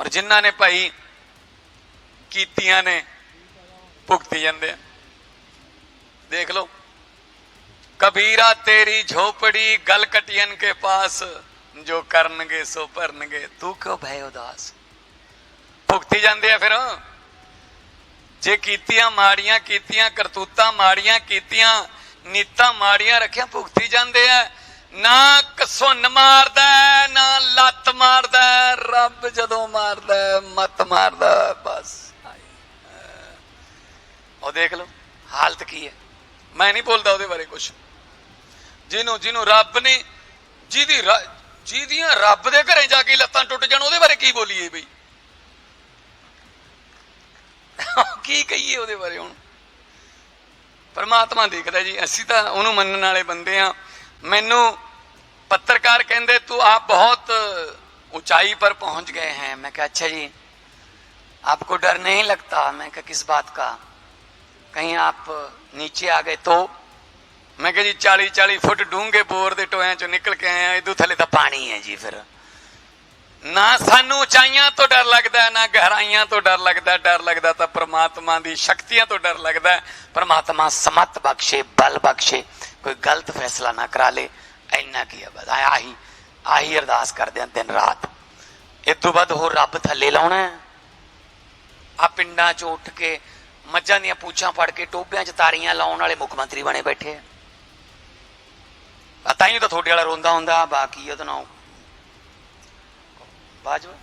ਔਰ ਜਿਨ੍ਹਾਂ ਨੇ ਭਾਈ ਕੀਤੀਆਂ ਨੇ, ਭੁਗਤੀ ਜਾਂਦੇ ਆ। ਦੇਖ ਲਓ, ਕਬੀਰਾ ਤੇਰੀ ਝੋਪੜੀ ਗਲ ਕਟਿयन ਕੇ ਪਾਸ, ਜੋ ਕਰਨਗੇ ਸੋ ਭਰਨਗੇ, ਤੂੰ ਕਿਉਂ ਭੈ ਉਦਾਸ? ਭੁਗਤੀ ਜਾਂਦੇ ਆ ਫਿਰ। ਜੇ ਕੀਤੀਆਂ ਮਾੜੀਆਂ ਕੀਤੀਆਂ, ਕਰਤੂਤਾਂ ਮਾੜੀਆਂ ਕੀਤੀਆਂ, ਨੀਤਾਂ ਮਾੜੀਆਂ ਰੱਖਿਆ, ਭੁਗਤੀ ਜਾਂਦੇ ਆ। ਨਾ ਕਸੁੰਨ ਮਾਰਦਾ ਨਾ ਲੱਤ ਮਾਰਦਾ ਰੱਬ ਜਦੋਂ ਮਾਰਦਾ ਹੈ, ਮੱਤ ਮਾਰਦਾ ਬਸ। ਉਹ ਦੇਖ ਲਓ ਹਾਲਤ ਕੀ ਹੈ? ਮੈਂ ਨਹੀਂ ਬੋਲਦਾ ਉਹਦੇ ਬਾਰੇ ਕੁਝ ਜਿਹਨੂੰ ਜਿਹਨੂੰ ਰੱਬ ਨੇ ਜਿਹਦੀ ਜਿਹਦੀਆਂ ਰੱਬ ਦੇ ਘਰੇ ਜਾ ਕੇ ਲੱਤਾਂ ਟੁੱਟ ਜਾਣ ਉਹਦੇ ਬਾਰੇ ਕੀ ਬੋਲੀਏ ਬਈ? ਕੀ ਕਹੀਏ ਉਹਦੇ ਬਾਰੇ ਹੁਣ? ਪਰਮਾਤਮਾ ਦੇਖਦਾ ਜੀ ਅਸੀਂ ਤਾਂ ਉਹਨੂੰ ਮੰਨਣ ਵਾਲੇ ਬੰਦੇ ਆ ਮੈਨੂੰ ਪੱਤਰਕਾਰ ਕਹਿੰਦੇ ਤੂੰ ਆਪ ਬਹੁਤ ऊंचाई पर पहुंच गए हैं मैं कहा अच्छा जी आपको डर नहीं लगता मैं कहा किस बात का कहीं आप नीचे आ गए तो ਮੈਂ ਕਿਹਾ ਜੀ 40 40 ਫੁੱਟ ਡੂੰਘੇ ਬੋਰ ਦੇ ਟੋਇਆਂ ਚੋਂ ਨਿਕਲ ਕੇ ਆਏ ਆ ਇਦੋਂ ਥੱਲੇ ਤਾਂ ਪਾਣੀ ਹੈ ਜੀ ਫਿਰ ਨਾ ਸਾਨੂੰ ਉਚਾਈਆਂ ਤੋਂ ਡਰ ਲੱਗਦਾ ਹੈ, ਨਾ ਗਹਿਰਾਈਆਂ ਤੋਂ ਡਰ ਲੱਗਦਾ ਹੈ। ਡਰ ਲੱਗਦਾ ਤਾਂ ਪ੍ਰਮਾਤਮਾ ਦੀ ਸ਼ਕਤੀਆਂ ਤੋਂ ਡਰ ਲੱਗਦਾ ਹੈ। ਪ੍ਰਮਾਤਮਾ ਸਮਤ ਬਖਸ਼ੇ ਬਲ ਬਖਸ਼ੇ ਕੋਈ ਗਲਤ ਫੈਸਲਾ ਨਾ ਕਰਾ ਲੇ, ਇੰਨਾ ਕੀ ਹੈ ਬਸ। ਆਹੀ ਆਹੀ ਅਰਦਾਸ ਕਰਦੇ ਆ ਦਿਨ ਰਾਤ। ਇਸ ਤੋਂ ਬਾਅਦ ਹੋਰ ਰੱਬ ਥੱਲੇ ਲਾਉਣਾ ਹੈ। ਆ ਪਿੰਡਾਂ 'ਚ ਉੱਠ ਕੇ ਮੱਝਾਂ ਦੀਆਂ ਪੂਛਾਂ ਫੜ ਕੇ ਟੋਬਿਆਂ 'ਚ ਤਾਰੀਆਂ ਲਾਉਣ ਵਾਲੇ ਮੁੱਖ ਮੰਤਰੀ ਬਣੇ ਬੈਠੇ ਆ। ਤਾਂ ਹੀ ਤਾਂ ਤੁਹਾਡੇ ਵਾਲਾ ਰੋਂਦਾ ਹੁੰਦਾ ਬਾਕੀ ਉਹਦਾ ਨਾਮ ਬਾਜਵਾ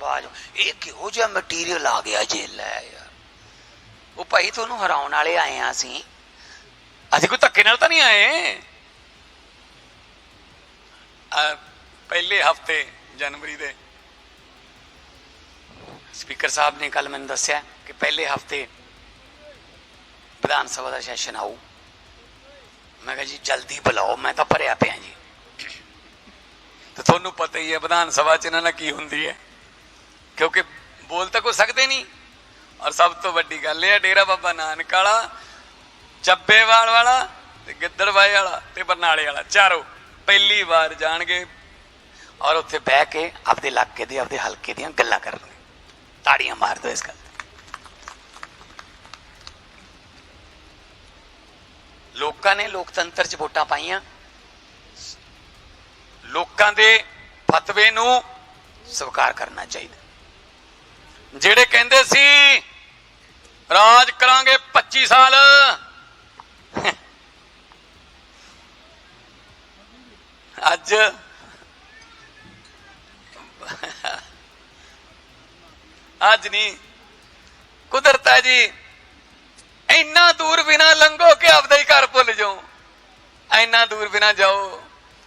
ਬਾਜਵਾ। ਇਹ ਕਿਹੋ ਜਿਹਾ ਮਟੀਰੀਅਲ ਆ ਗਿਆ ਜੇਲ ਲੈ ਯਾਰ। ਉਹ ਭਾਈ ਤੁਹਾਨੂੰ ਹਰਾਉਣ ਵਾਲੇ ਆਏ ਆ ਅਸੀਂ। ਅਸੀਂ ਕੋਈ ਧੱਕੇ ਨਾਲ ਤਾਂ ਨਹੀਂ ਆਏ ਪਹਿਲੇ ਹਫ਼ਤੇ ਜਨਵਰੀ ਦੇ ਸਪੀਕਰ ਸਾਹਿਬ ਨੇ ਕੱਲ ਮੈਨੂੰ ਦੱਸਿਆ ਕਿ ਪਹਿਲੇ ਹਫ਼ਤੇ ਵਿਧਾਨ ਸਭਾ ਦਾ ਸੈਸ਼ਨ ਆਊ ਮੈਂ ਕਿਹਾ ਜੀ ਜਲਦੀ ਬੁਲਾਓ ਮੈਂ ਤਾਂ ਭਰਿਆ ਪਿਆ ਜੀ ਤੇ ਤੁਹਾਨੂੰ ਪਤਾ ਹੀ ਹੈ ਵਿਧਾਨ ਸਭਾ ਚ ਇਹਨਾਂ ਨਾਲ ਕੀ ਹੁੰਦੀ ਹੈ ਕਿਉਂਕਿ ਬੋਲ ਤਾਂ ਕੋਈ ਸਕਦੇ ਨਹੀਂ ਔਰ ਸਭ ਤੋਂ ਵੱਡੀ ਗੱਲ ਇਹ ਹੈ ਡੇਰਾ ਬਾਬਾ ਨਾਨਕ ਵਾਲਾ ਚੱਬੇਵਾਲ ਵਾਲਾ ਤੇ ਗਿੱਦੜਵਾਏ ਵਾਲਾ ਤੇ ਬਰਨਾਲੇ ਵਾਲਾ। ਚਾਰੋਂ ਪਹਿਲੀ ਵਾਰ ਜਾਣਗੇ ਔਰ ਉੱਥੇ ਬਹਿ ਕੇ ਆਪਦੇ ਇਲਾਕੇ ਦੇ, ਆਪਦੇ ਹਲਕੇ ਦੀਆਂ ਗੱਲਾਂ ਕਰਨਗੇ। ਤਾੜੀਆਂ ਮਾਰ ਦਿਓ ਇਸ ਗੱਲ ਲੋਕਾਂ ਨੇ ਲੋਕਤੰਤਰ 'ਚ ਵੋਟਾਂ ਪਾਈਆਂ। ਲੋਕਾਂ ਦੇ ਫਤਵੇ ਨੂੰ ਸਵੀਕਾਰ ਕਰਨਾ ਚਾਹੀਦਾ। ਜਿਹੜੇ ਕਹਿੰਦੇ ਸੀ, ਰਾਜ ਕਰਾਂਗੇ 25 ਸਾਲ ਅੱਜ ਅੱਜ ਨਹੀਂ ਕੁਦਰਤ ਹੈ ਜੀ, ਇੰਨਾ ਦੂਰ ਬਿਨਾ ਲੰਘੋ ਕਿ ਆਪਦਾ ਹੀ ਘਰ ਭੁੱਲ ਜਾਓ। ਇੰਨਾ ਦੂਰ ਬਿਨਾ ਜਾਓ,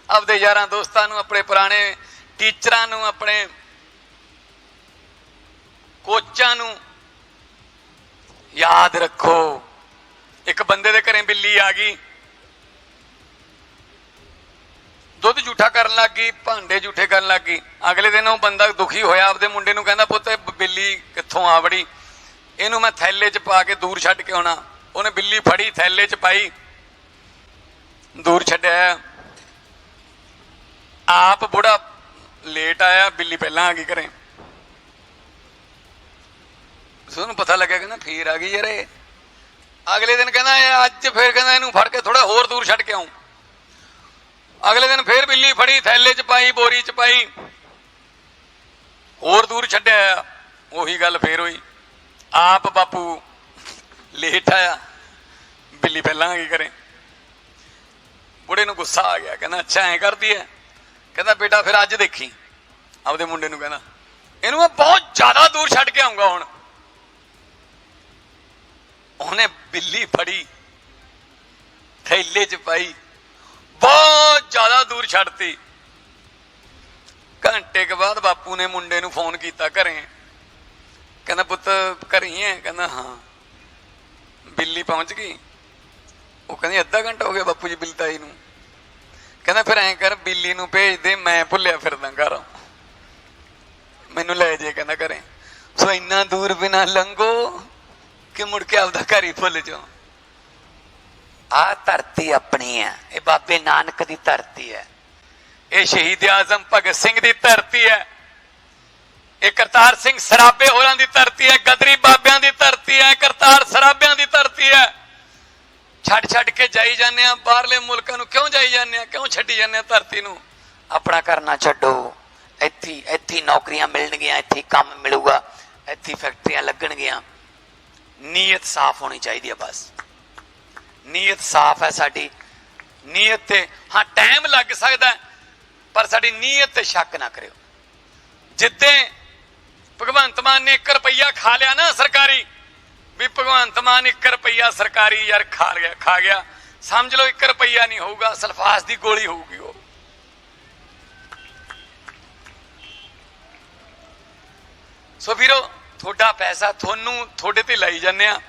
ਆਪਦੇ ਯਾਰਾਂ ਦੋਸਤਾਂ ਨੂੰ, ਆਪਣੇ ਪੁਰਾਣੇ ਟੀਚਰਾਂ ਨੂੰ, ਆਪਣੇ ਕੋਚਾਂ ਨੂੰ ਯਾਦ ਰੱਖੋ। ਇੱਕ ਬੰਦੇ ਦੇ ਘਰੇ ਬਿੱਲੀ ਆ ਗਈ। ਝੂਠਾ ਕਰਨ ਲੱਗ ਗਈ, ਭਾਂਡੇ ਝੂਠੇ ਕਰਨ ਲੱਗ ਗਈ। ਅਗਲੇ ਦਿਨ ਉਹ ਬੰਦਾ ਦੁਖੀ ਹੋਇਆ, ਆਪਦੇ ਮੁੰਡੇ ਨੂੰ ਕਹਿੰਦਾ, ਪੁੱਤ, ਇਹ ਬਿੱਲੀ ਕਿੱਥੋਂ ਆ ਵੜੀ? ਇਹਨੂੰ ਮੈਂ ਥੈਲੇ 'ਚ ਪਾ ਕੇ ਦੂਰ ਛੱਡ ਕੇ ਆਉਣਾ। ਉਹਨੇ ਬਿੱਲੀ ਫੜੀ, ਥੈਲੇ 'ਚ ਪਾਈ, ਦੂਰ ਛੱਡਿਆ। ਆਪ ਬੁੜਾ ਲੇਟ ਆਇਆ, ਬਿੱਲੀ ਪਹਿਲਾਂ ਆ ਗਈ ਘਰੇ। ਸਾਨੂੰ ਪਤਾ ਲੱਗਿਆ ਕਹਿੰਦਾ ਨਾ ਫੇਰ ਆ ਗਈ ਯਾਰ ਅਗਲੇ ਦਿਨ ਕਹਿੰਦਾ ਅੱਜ ਫੇਰ ਕਹਿੰਦਾ ਇਹਨੂੰ ਫੜ ਕੇ ਥੋੜਾ ਹੋਰ ਦੂਰ ਛੱਡ ਕੇ ਆਉਂ ਅਗਲੇ ਦਿਨ ਫੇਰ ਬਿੱਲੀ ਫੜੀ, ਥੈਲੇ 'ਚ ਪਾਈ, ਬੋਰੀ 'ਚ ਪਾਈ। ਹੋਰ ਦੂਰ ਛੱਡਿਆ ਉਹੀ ਗੱਲ ਫੇਰ ਹੋਈ। ਆਪ ਬਾਪੂ ਲੇਟ ਆਇਆ। ਬਿੱਲੀ ਪਹਿਲਾਂ ਆ ਕਰੇ ਬੁੜੇ ਨੂੰ ਗੁੱਸਾ ਆ ਗਿਆ, ਕਹਿੰਦਾ, ਅੱਛਾ, ਐ ਕਰਦੀ ਐ? ਕਹਿੰਦਾ, ਬੇਟਾ, ਫਿਰ ਅੱਜ ਦੇਖੀ। ਆਪਦੇ ਮੁੰਡੇ ਨੂੰ ਕਹਿੰਦਾ, ਇਹਨੂੰ ਮੈਂ ਬਹੁਤ ਜ਼ਿਆਦਾ ਦੂਰ ਛੱਡ ਕੇ ਆਉਂਗਾ ਹੁਣ। ਉਹਨੇ ਬਿੱਲੀ ਫੜੀ, ਥੈਲੇ 'ਚ ਪਾਈ। ਬਹੁਤ ਜ਼ਿਆਦਾ ਦੂਰ ਛੱਡਤੀ। ਘੰਟੇ ਕੇ ਬਾਅਦ ਬਾਪੂ ਨੇ ਮੁੰਡੇ ਨੂੰ ਫੋਨ ਕੀਤਾ ਘਰੇ। ਕਹਿੰਦਾ, ਪੁੱਤ, ਘਰੇ ਹੈ ਕਹਿੰਦਾ, ਹਾਂ। ਬਿੱਲੀ ਪਹੁੰਚ ਗਈ। ਉਹ ਕਹਿੰਦੀ, ਅੱਧਾ ਘੰਟਾ ਹੋ ਗਿਆ ਬਾਪੂ ਜੀ ਬਿੱਲੀ ਤਾਈ ਨੂੰ। ਕਹਿੰਦਾ, ਫਿਰ ਐਂ ਕਰ, ਬਿੱਲੀ ਨੂੰ ਭੇਜ ਦੇ, ਮੈਂ ਭੁੱਲਿਆ ਫਿਰਦਾ ਘਰ। ਮੈਨੂੰ ਲੈ ਜੇ, ਕਹਿੰਦਾ ਘਰੇ। ਸੋ ਇੰਨਾ ਦੂਰ ਬਿਨਾ ਲੰਘੋ ਕਿ ਮੁੜ ਕੇ ਆਪਦਾ ਘਰ ਹੀ ਭੁੱਲ ਜਾਓ। ਆ ਧਰਤੀ ਆਪਣੀ ਹੈ। ਇਹ ਬਾਬੇ ਨਾਨਕ ਦੀ ਧਰਤੀ ਹੈ। ਇਹ ਸ਼ਹੀਦ ਆਜ਼ਮ ਭਗਤ ਸਿੰਘ ਦੀ ਧਰਤੀ ਹੈ। ਇਹ ਕਰਤਾਰ ਸਿੰਘ ਸਰਾਬੇ ਹੋਰਾਂ ਦੀ ਧਰਤੀ ਹੈ। ਗਦਰੀ ਬਾਬਿਆਂ ਦੀ ਧਰਤੀ ਹੈ। ਕਰਤਾਰ ਸਰਾਬਿਆਂ ਦੀ ਧਰਤੀ ਹੈ। ਛੱਡ ਛੱਡ ਕੇ ਜਾਈ ਜਾਂਦੇ ਆ ਬਾਹਰਲੇ ਮੁਲਕਾਂ ਨੂੰ ਕਿਉਂ ਜਾਈ ਜਾਂਦੇ ਆ ਕਿਉਂ ਛੱਡੀ ਜਾਂਦੇ ਆ ਧਰਤੀ ਨੂੰ? ਆਪਣਾ ਕਰਨਾ ਛੱਡੋ। ਇੱਥੇ ਇੱਥੇ ਨੌਕਰੀਆਂ ਮਿਲਣਗੀਆਂ। ਇੱਥੇ ਕੰਮ ਮਿਲੂਗਾ। ਇੱਥੇ ਫੈਕਟਰੀਆਂ ਲੱਗਣਗੀਆਂ। ਨੀਅਤ ਸਾਫ਼ ਹੋਣੀ ਚਾਹੀਦੀ ਹੈ ਬਸ। ਨੀਅਤ ਸਾਫ਼ ਹੈ ਸਾਡੀ। ਨੀਅਤ ਤੇ, ਹਾਂ ਟਾਈਮ ਲੱਗ ਸਕਦਾ ਪਰ ਸਾਡੀ ਨੀਅਤ ਤੇ ਸ਼ੱਕ ਨਾ ਕਰਿਓ। ਜਿੱਦੇ ਭਗਵੰਤ ਮਾਨ ਨੇ 1 ਰੁਪਈਆ ਖਾ ਲਿਆ ਨਾ ਸਰਕਾਰੀ, ਵੀ ਭਗਵੰਤ ਮਾਨ 1 ਰੁਪਈਆ ਸਰਕਾਰੀ ਯਾਰ ਖਾ ਗਿਆ ਖਾ ਗਿਆ। ਸਮਝ ਲਓ 1 ਰੁਪਈਆ ਨਹੀਂ ਹੋਊਗਾ, ਸਲਫਾਸ ਦੀ ਗੋਲੀ ਹੋਊਗੀ ਉਹ। ਸੋ ਵੀਰੋ, ਤੁਹਾਡਾ ਪੈਸਾ ਤੁਹਾਨੂੰ, ਤੁਹਾਡੇ ਤੇ ਲਾਈ ਜਾਂਦੇ ਆ।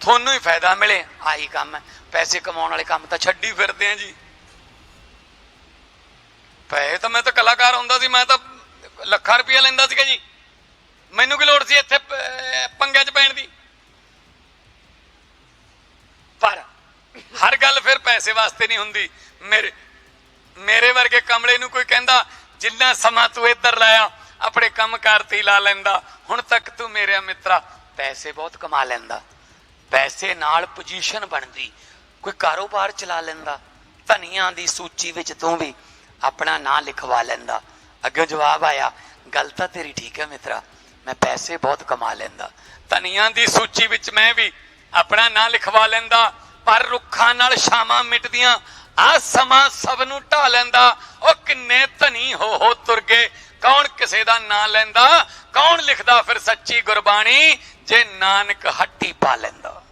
ਤੁਹਾਨੂੰ ਹੀ ਫਾਇਦਾ ਮਿਲੇ। ਆਹੀ ਕੰਮ ਹੈ। ਪੈਸੇ ਕਮਾਉਣ ਵਾਲੇ ਕੰਮ ਤਾਂ ਛੱਡੀ ਫਿਰਦੇ ਆ ਜੀ। ਪੈਸੇ ਤਾਂ ਮੈਂ ਤਾਂ ਕਲਾਕਾਰ ਹੁੰਦਾ ਸੀ, ਮੈਂ ਤਾਂ ਲੱਖਾਂ ਰੁਪਇਆ ਲੈਂਦਾ ਸੀਗਾ ਜੀ। ਮੈਨੂੰ ਕੀ ਲੋੜ ਸੀ ਇੱਥੇ ਪ- ਪੰਗਿਆਂ 'ਚ ਪੈਣ ਦੀ? ਪਰ ਹਰ ਗੱਲ ਫਿਰ ਪੈਸੇ ਵਾਸਤੇ ਨਹੀਂ ਹੁੰਦੀ। ਮੇਰੇ ਮੇਰੇ ਵਰਗੇ ਕਮਲੇ ਨੂੰ ਕੋਈ ਕਹਿੰਦਾ, ਜਿੰਨਾ ਸਮਾਂ ਤੂੰ ਇੱਧਰ ਲਾਇਆ, ਆਪਣੇ ਕੰਮ ਤੇ ਲਾ ਲੈਂਦਾ। ਹੁਣ ਤੱਕ ਤੂੰ ਮੇਰਾ ਮਿੱਤਰਾ, ਪੈਸੇ ਬਹੁਤ ਕਮਾ ਲੈਂਦਾ। ਪੈਸੇ ਨਾਲ ਪੋਜੀਸ਼ਨ ਬਣਦੀ, ਕੋਈ ਕਾਰੋਬਾਰ ਚਲਾ ਲੈਂਦਾ, ਧਨੀਆਂ ਦੀ ਸੂਚੀ ਵਿੱਚ ਤੂੰ ਵੀ ਆਪਣਾ ਨਾਂ ਲਿਖਵਾ ਲੈਂਦਾ। ਅੱਗੇ ਜਵਾਬ ਆਇਆ, ਗੱਲ ਤਾਂ ਤੇਰੀ ਠੀਕ ਹੈ ਮਿੱਤਰਾ, ਮੈਂ ਪੈਸੇ ਬਹੁਤ ਕਮਾ ਲੈਂਦਾ। ਧਨੀਆਂ ਦੀ ਸੂਚੀ ਵਿੱਚ ਮੈਂ ਵੀ ਆਪਣਾ ਨਾਂ ਲਿਖਵਾ ਲੈਂਦਾ, ਪਰ ਰੁੱਖਾਂ ਨਾਲ ਛਾਵਾਂ ਮਿਟਦੀਆਂ ਆ ਸਮਾਂ ਸਭ ਨੂੰ ਢਾ ਲੈਂਦਾ। ਉਹ ਕਿੰਨੇ ਧਨੀ ਹੋ ਹੋ ਤੁਰ ਗਏ। ਕੌਣ ਕਿਸੇ ਦਾ ਨਾਂ ਲੈਂਦਾ? ਕੌਣ ਲਿਖਦਾ ਫਿਰ ਸੱਚੀ ਗੁਰਬਾਣੀ? ਜੇ ਨਾਨਕ ਹੱਟੀ ਪਾ ਲੈਂਦਾ।